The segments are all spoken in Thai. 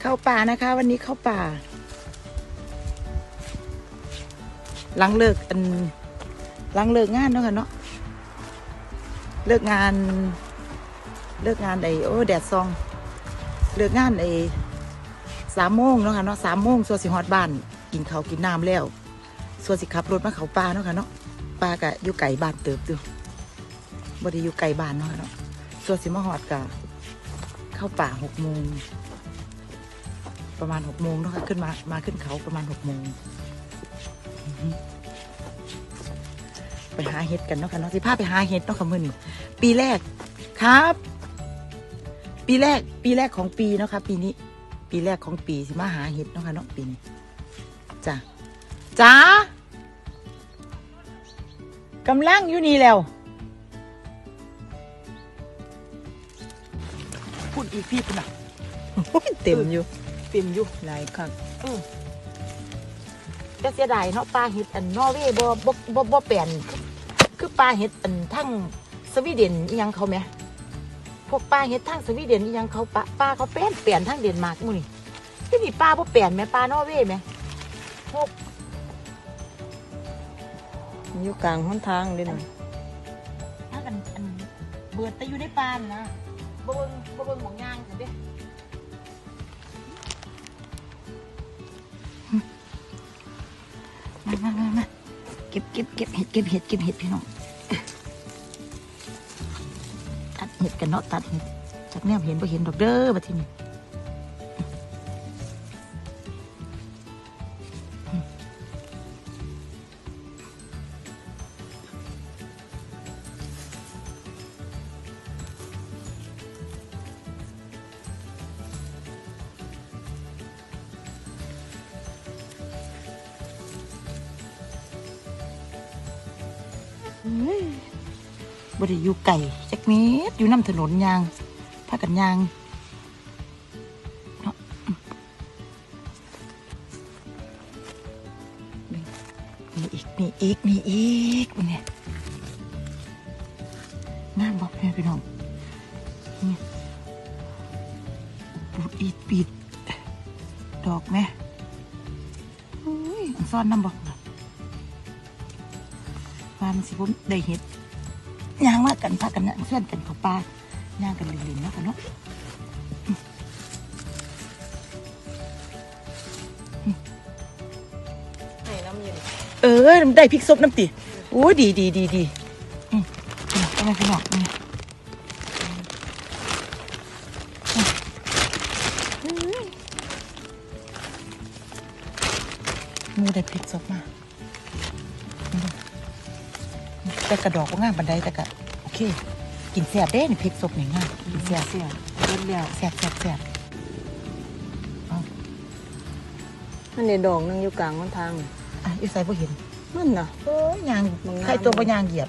เข้าป่านะคะ วันนี้เข้าป่า หลังเลิกอันหลังเลิกงานเนาะค่ะเนาะเลิกงาน เลิกงานไอ้โอ้แดดซอง เลิกงานไอ้สามโมงเนาะค่ะเนาะสามโมงส่วนสิฮอดบ้าน กินข้าวกินน้ำแล้ว ส่วนสิขับรถมาเขาป่าเนาะค่ะเนาะป่ากะอยู่ไก่บ้านเติบอยู่บ่ได้อยู่ไก่บ้านเนาะค่ะเนาะส่วนสิมาฮอดกะเข้าป่าหกโมง ประมาณหกโมงเนาะค่ะขึ้นมามาขึ้นเขาประมาณหกโมงไปหาเห็ดกันเนาะค่ะเนาะสิพาไปหาเห็ดเนาะค่ะมื้อนี้ปีแรกครับ ปีแรก ปีแรกของปีเนาะค่ะปีนี้ ปีแรกของปีสิมาหาเห็ดเนาะค่ะเนาะปีนี้จ้ะจ้ากำลังอยู่นี่แล้วพูดอีกพี่คุณอะเต็มอยู่ เต็มอยู่หลายคักเออแต่เสียดายเนาะปลาเห็ดอันนอร์เวย์บ่บ่บ่บ่เปลี่ยนคือปลาเห็ดอันทั้งสวีเดนอีหยังเขาไหมพวกปลาเห็ดทั้งสวีเดนอีหยังเขาปลาปลาเขาเปลี่ยนเปลี่ยนทั้งเดนมาร์กหมู่นี่ที่นี่ปลาบ่เปลี่ยนไหมปลานอร์เวย์ไหมพวกอยู่กลางหนทางเด้นะถ้ากันอันเบิดแต่อยู่ในปลาน่ะนะบ่เบิ่งบ่เบิ่งหมองย่างสิเด้ มามามามาเก็บเก็บเก็บเห็ดเก็บเห็ดเก็บเห็ดพี่น้องตัดเห็ดกันเนาะตัดเห็ดจากแนวเห็นบ่เห็นดอกเด้อบัดทีนี้ บ่ได้อยู่ไก่จักเม็ดอยู่น้ำถนนยางพากันยางมีอีกมีอีกมีอีกวันนี้งามบอกแม่พี่น้องนี่ปูดอีดปีดดอกแม่อันซ่อนน้ำบอก ว่ามันสิผมได้เห็ดย่างมากันพากันเนี่ยเพื่อนกันเขาปลาย่างกันลินๆเนาะกันเนาะให้น้ำเย็นเออได้พริกซบน้ำตีโอ้ดีดีดีดีอืมอามาพี่น้องนี่อืมมูได้พริกซบมา แต่กระดอกก็ง่ายบันไดแต่กะโอเค กินแซ่บเด้นี่พริกซบนี่ง่ายกินแซ่บเสียเบิดแล้วแซ่บแซ่บแซ่บมันนี่ดอกหนึงอยู่กลางหนทางอะอีใส่บ่เห็นมันน่ะ โอ้ยยางมันงาม ใครตัวบ่ยางเหยียบ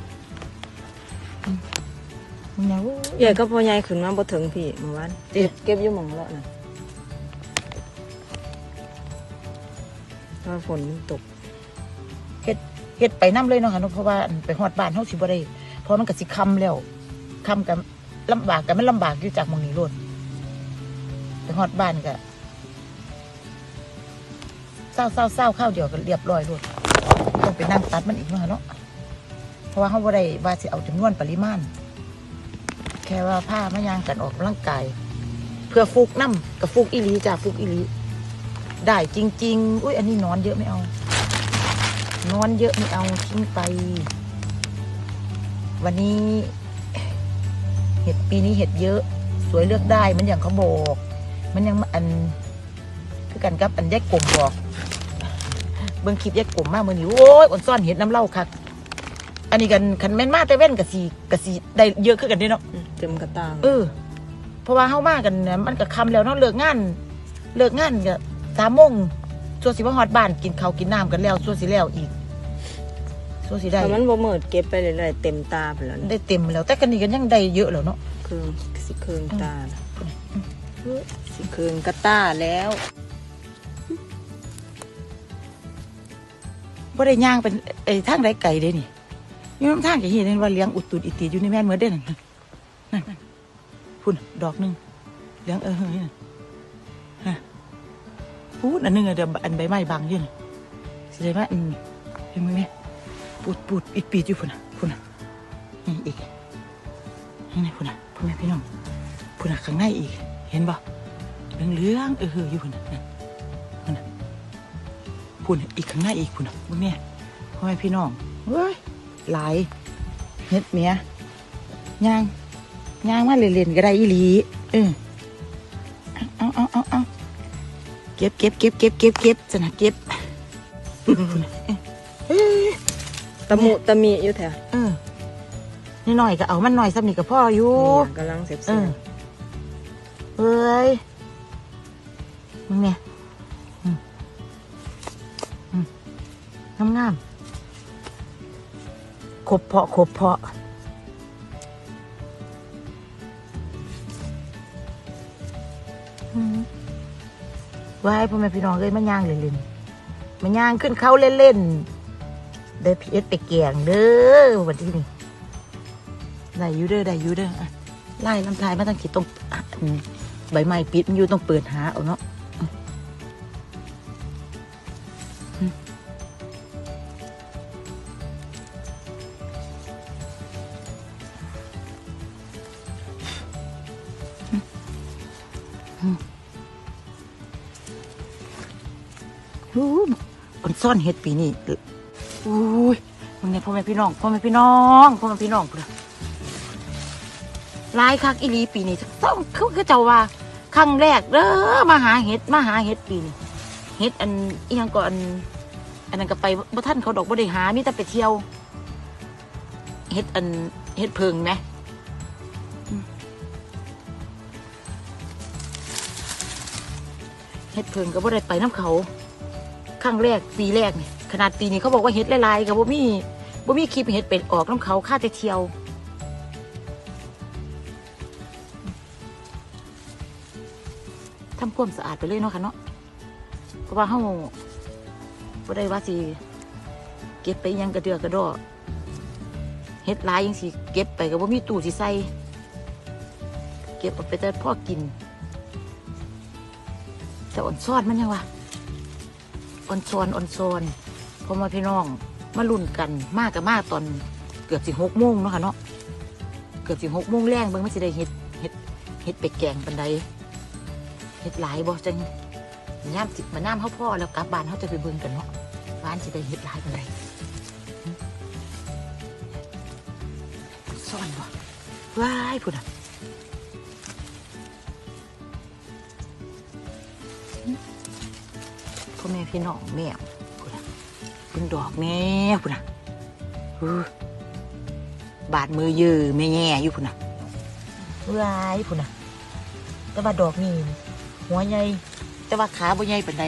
อืมมันยางโอ้ยใหญ่ก็พอใหญ่ขึ้นมาบ่ถึงพี่เมื่อวานเจ็บ เก็บอยู่หม่องเลาะน่ะว่าฝนมันตกเฮ็ด เฮ็ดไปน้ำเลยเนาะค่ะเนาะเพราะว่าไปฮอดบ้านเฮาสิบ่ได้เพราะมันก็สิค่ำแล้วค่ำกันลำบากกันมันลำบากอยู่จากมองนี้โลดไปฮอดบ้านก็เศร้าเศร้าเศร้าข้าวเดียวก็เรียบร้อยโลดต้องไปนั่งตัดมันอีกเนาะคะเนาะเพราะว่าเฮาบ่ได้ว่าสิเอาจำนวนปริมาณแค่ว่าผ้ามายางกันออกกำลังกาย เพื่อฟุกน้ำกับฟุกอีหลีจ้าฟุกอีหลีได้จริง ๆ อุ้ยอันนี้นอนเยอะไม่เอา นอนเยอะไม่เอาทิ้งไป วันนี้ เห็ดปีนี้เห็ดเยอะ สวยเลือกได้มันอย่างเขาบอก มันยังอันคือกันกับอันแยกกลมบอกเบิ่งคลิปแยกกลมมากมือนี้โอ้ยอ่อนซ่อนเห็ดน้ำเหล่าคักอันนี้กันคันแม่นมาแต่เว้นกับสีกับสีได้เยอะขึ้นกันเด้เนาะอืมเต็มกระตาเออเพราะว่าเฮามากันเนี่ยมันก็คำแล้วเนาะเลิกงาน เลิกงานก็สามโมงส่วนสิมาฮอดบ้านกินข้าวกินน้ำกันแล้วส่วนสิแล้วอีก ส่วนสิได้ถ้ามันบ่มืดเก็บไปเรื่อยๆเต็มตาไปแล้วนะได้เต็มแล้วแต่กันนี่กันยังได้เยอะแล้วเนาะเครื่องสิเครื่องตาน่ะสิเครื่องกระตาแล้วบ่ได้ย่างเป็นไอ้ทางไดไก่เด้นี่อยู่นำทางก็เห็นว่าเลี้ยงอุดตุดอิติอยู่ในแม่นเหมือนเด้นั่นนั่นนั่นพุ่นดอกหนึงเลี้ยงเออเฮ้ยนั่นฮะพูดอันหนึงอะเดี๋ยวอันใบไม้บางอยื่นแสดงว่าอืมเห็นไหมเนี่ย ปูดปูดอีกปีดอยู่พุ่นน่ะพุ่นน่ะนี่อีกนี่นี่พุ่นน่ะพ่อแม่พี่น้องพุ่นน่ะข้างในอีก เห็นปะเหลืองเอออยู่พุ่นน่ะนั่นพุ่นน่ะพุ่นะอีกข้างในอีกพุ่นน่ะพวกเนี่ยพ่อแม่พี่น้องเว้ยหลายเฮ็ดเมียย่างย่างมาเล่นๆก็ได้อีหลีเออเอาเอาเอาเอาเก็บเก็บเก็บเก็บเก็บเก็บจะนะเก็บ ตะมุตะมีอยู่แถวเออนี่หน่อยก็เอามันหน่อยสักนิดกับพ่ออยู่นี่กำลังเสียบเออเอ้ยมึงเนี่ยอืมอืมงามงามขบเพาะขบเพาะอืมไว้พ่อแม่พี่น้องเลยมันย่างเล่นๆมันย่างขึ้นเขาเล่นๆ ได้พีเอสไปแกงเด้อวันที่นี่ได้ยูเด้อได้ยูเด้อไล่ลำทายมาตั้งกี่ตรงอะอืมใบไม้ปิดมันอยู่ต้องเปิดหาเอาเนาะอืมอืมอู้มันซ่อนเห็ดปีนี้ อุ้ยมึงเนี่ยพ่อแม่พี่น้องพ่อแม่พี่น้องพ่อแม่พี่น้องเพื่อหลายคักอีลีปีนี้ต้องเขาคือเจ้าว่าครั้งแรกเด้อมาหาเห็ดมาหาเห็ดปีนี้เห็ดอันอีหยังก็อันอันนั้นก็ไปบ่ท่านเขาดอกบ่ได้หามีแต่ไปเที่ยวเห็ดอันเห็ดเพิงไหมอืมเห็ดเพิงก็บ่ได้ไปน้ำเขาครั้งแรกปีแรกนี่ ขนาดปีนี้เขาบอกว่าเฮ็ดลายๆกับบ่มีบ่มีคลิปเฮ็ดเป็ดออกน้ำเขาค่าแต่เที่ยวทำความสะอาดไปเลยเนาะค่ะเนาะเพราะว่าเฮาบ่ได้ว่าสิเก็บไปยังกระเดือกกระดอเฮ็ดลายยังสิเก็บไปก็บ่มีตู้สิใส่เก็บเอาไปแต่พ่อกิน แต่อ่อนซ้อนมันยังวะอ่อนซอนอ่อนซอน พ่อมาพี่น้องมาลุ่นกันมากกับมากตอนเกือบสิหกโมงเนาะค่ะเนาะเกือบสิหกโมงแรงเบิ่งไมันสิได้เฮ็ดเฮ็ดเฮ็ดไปแกงปันใดเฮ็ดหลายบ่จังย่ามสิมาน้ำเขาพ่อแล้วกลับบ้านเขาจะไปเบิ่งกันเนาะบ้านสิได้เฮ็ดหลายปันใดซ่อนบ่ว้ายพุ่นอะพ่อแม่พี่น้องแม่ เป็นดอกแม่พุ่นน่ะอู้บาดมือเยือแม่แง่อยู่พุ่นน่ะว้ายพุ่นน่ะ แต่ว่าดอกนี่หัวใหญ่แต่ว่าขาบ่ใหญ่ปานใด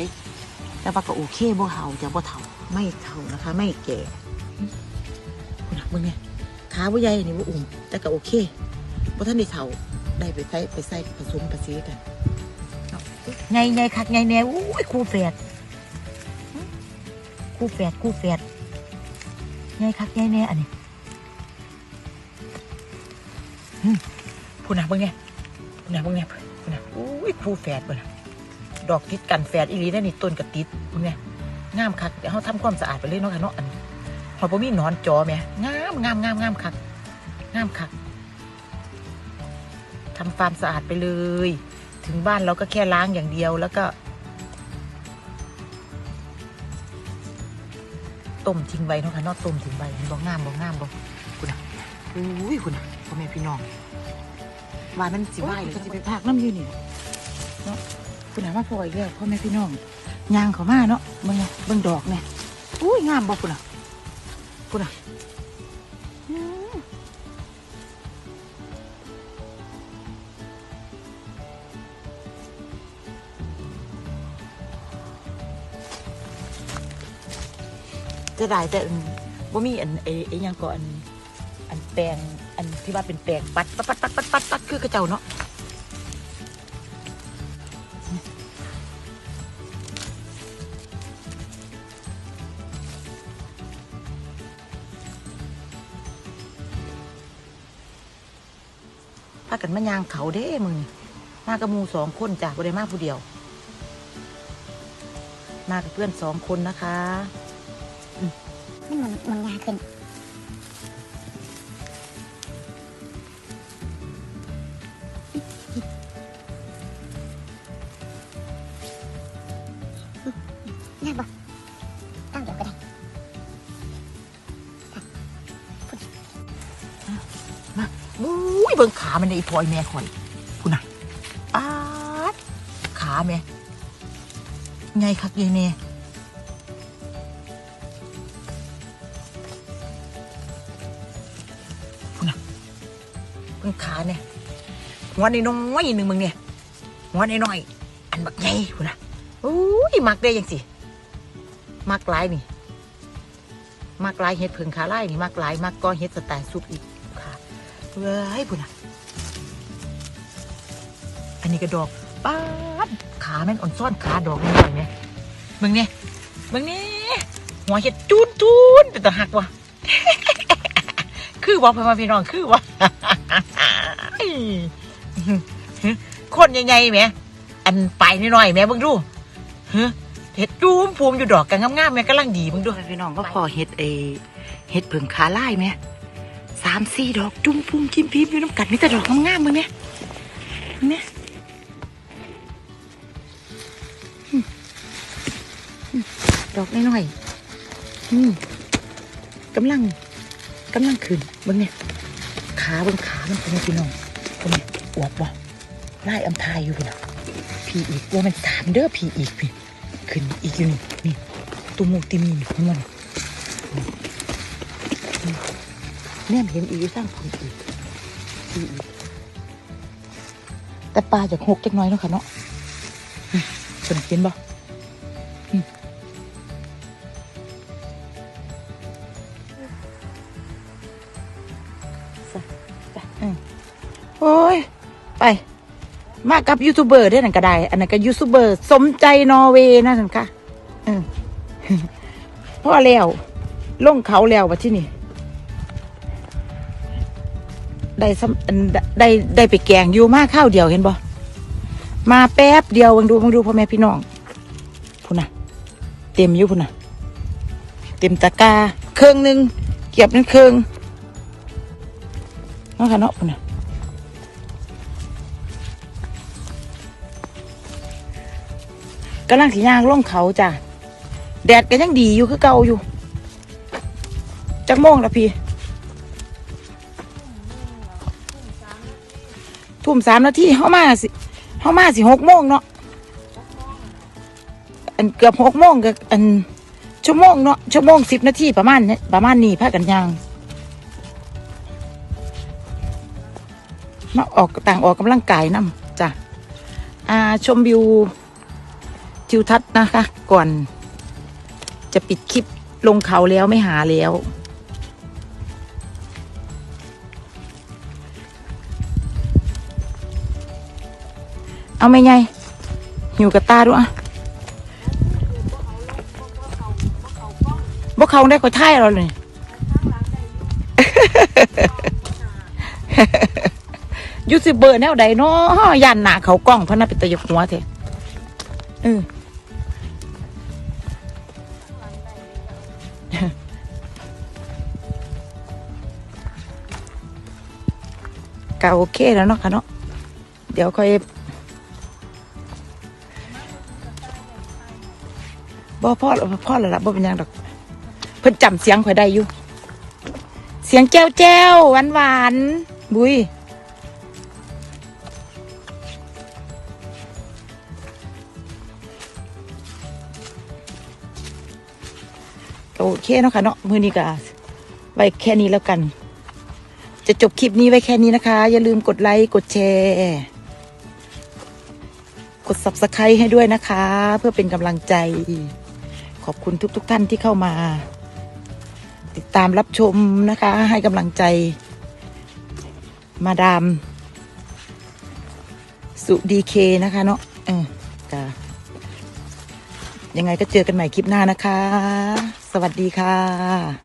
แต่ว่าก็โอเคบ่เห่าจะบ่เฒ่าไม่เฒ่านะคะ ไม่แก่พุ่นน่ะมึงเนี่ยขาบ่ใหญ่นี่บ่อุ่มแต่ก็โอเคบ่ทันได้เฒ่าได้ไปใส่ไปใส่ผสมผสานกันเนาะไงไงคักไงแน่อุ้ยครูแฝด คู่แฝดคู่แฝดไงคักไงแน่อันนี้หึพูดนะเบิ่งไงพูดนะเบิ่งไงพูดนะอุ้ยคู่แฝดเบิ่งดอกติดกันแฝดอีหลีนั่นนี่ต้นกับติดพูดไงงามคักเดี๋ยวเขาทำความสะอาดไปเลยเนาะค่ะเนาะอันหอยบ่มีนอนจอแหม่งามงามงามงามคักงามคักทำความสะอาดไปเลย ถึงบ้านเราก็แค่ล้างอย่างเดียวแล้วก็ ต้มทิ้งไว้เนาะค่ะนอกต้มทิ้งไว้บ่งามบ่งามบ่คุณอะอุ้ยคุณอะพ่อแม่พี่น้องว่ามันสิไหวก็สิไปพากน้ำอยืนนี่เนาะคุณอะมาพออีกแล้วพ่อแม่พี่น้องยางเขามาเนาะเบิ่งเบิ่งดอกเนี่ยอุ้ยงามบ่คุณอะคุณอะ จะได้แต่อันบ่มีอันไอ้ไอ้หยังก็อันอันแปลงอันที่ว่าเป็นแปลงปัดปัดปัดปัดปัดปัดปัดคือกระเจ้าเนาะพากันมายางเขาเด้มึงมากับมูสองคนจากบ่ได้มาผู้เดียว มากับเพื่อนสองคนนะคะ มันมันงาขึ้นงาบอกตั้งเดี๋ยวก็ได้อุ้ยเบิ่งขามันในพลอยแม่ข่อยพูน่ะอาดขาแม่ไงคักยายแน่พู เบิ่งขาเนี่ยหัวในน้อยหนึ่งมึงเนี่ยหัวในน้อยอันบักใหญ่พูน่ะอุ้ยมักได้ยังสิมักหลายนี่มักหลายเห็ดเพิงขาไล่นี่มักหลายมักก็เห็ดสไตล์ซุปอีกค่ะเว้ยพุ่นอะอันนี้ก็ดอกป้าดขาแม่นอ่อนซ่อนขาดอกนิดหน่อยไหมมึงเนี่ยมึงเนี่ยหัวเห็ดจูนจูนเป็นตาหักวะคือว่าพ่อมาพี่น้องคือว่า คนใหญ่ๆแหมอันไปนิดหน่อยๆแหม่เบิ่งดูฮะเห็ดจูมภูมอยู่ดอกกันงามๆแม่กำลังดีเบิ่งดูพี่น้องก็พอเห็ดเอเห็ดเผิงขาไล่ไหมสามสี่ดอกจุ่มพุ่มจิ้มพีมอยู่น้ำกัดมีแต่ดอกงามๆมึงเนี่ยเนี่ยดอกน้อยๆอืมกำลังกำลังขึ้นมึงเนี่ยขาบนขามันเป็นพี่น้อง เป็นอวบวะไล่อำทายอยู่พี่น้องพี่อีกว่ามันสามเด้อพี่อีกพี่ขึ้นอีกอยู่นี่นี่ตุ่มหมูติมนี่ของมันแนมเห็นอีกสร้างผลอีกอีกแต่ปลาจะหกจักน้อยเนาะค่ะเนาะอืมคนเห็นบ่ โอ้ย ไป มากับยูทูบเบอร์ได้หนั่นก็ได้ อันนั้นก็ยูทูบเบอร์ สมใจนอร์เวย์นะท่านค่ะพ่อแล้วลงเขาแล้ววะที่นี่ ได้ได้ได้ไปแกงอยู่มากข้าวเดียวเห็นบ่มาแป๊บเดียวบังดูบังดูพ่อแม่พี่น้องพุ่นน่ะ เต็มอยู่พุ่นน่ะ เต็มตะกาเครื่องหนึ่งเก็บนั่นเครื่องเนาะค่ะเนาะพุ่นน่ะ กำลังสีย่างล่องเขาจ้ะแดดก็ยังดีอยู่คือเก่าอยู่จักโมงละพี่ ทุ่มสามนาทีเข้ามาสิเข้ามาสิหกโมงเนาะอันเกือบหกโมงกับอันชั่วโมงเนาะชั่วโมงสิบนาทีประมาณเนี้ยประมาณนี้พากันยางมาออกต่างออกกำลังกายน้ำจ้ะอ่าชมวิว ทิวทัศน์นะคะ ก่อน จะปิดคลิปลงเขาแล้วไม่หาแล้ว เอาไม่ไงหิวกับตาด้วยอะบ่เขาได้คอยท่ายเราเลยยูสิเบอร์แนวใดเนาะยันหนาเขากล้องเพราะน่าเป็นตะยกหัวเถอะเออ ก็โอเคแล้วเนาะค่ะเนาะเดี๋ยวค่อยบ่พ่อพ่อและละบ่เป็นยังดอก เพิ่นจำเสียงข่อยได้อยู่ เสียงแจ้วแจ้วหวานหวานบุยก็โอเคเนาะค่ะเนาะมือนี้ก็ไว้แค่นี้แล้วกัน จะจบคลิปนี้ไว้แค่นี้นะคะ อย่าลืมกดไลค์ กดแชร์ กด subscribe ให้ด้วยนะคะ เพื่อเป็นกำลังใจ ขอบคุณทุกๆทท่านที่เข้ามา ติดตามรับชมนะคะ ให้กำลังใจ มาดาม สุดีเคนะคะเนาะเออกยังไงก็เจอกันใหม่คลิปหน้านะคะ สวัสดีค่ะ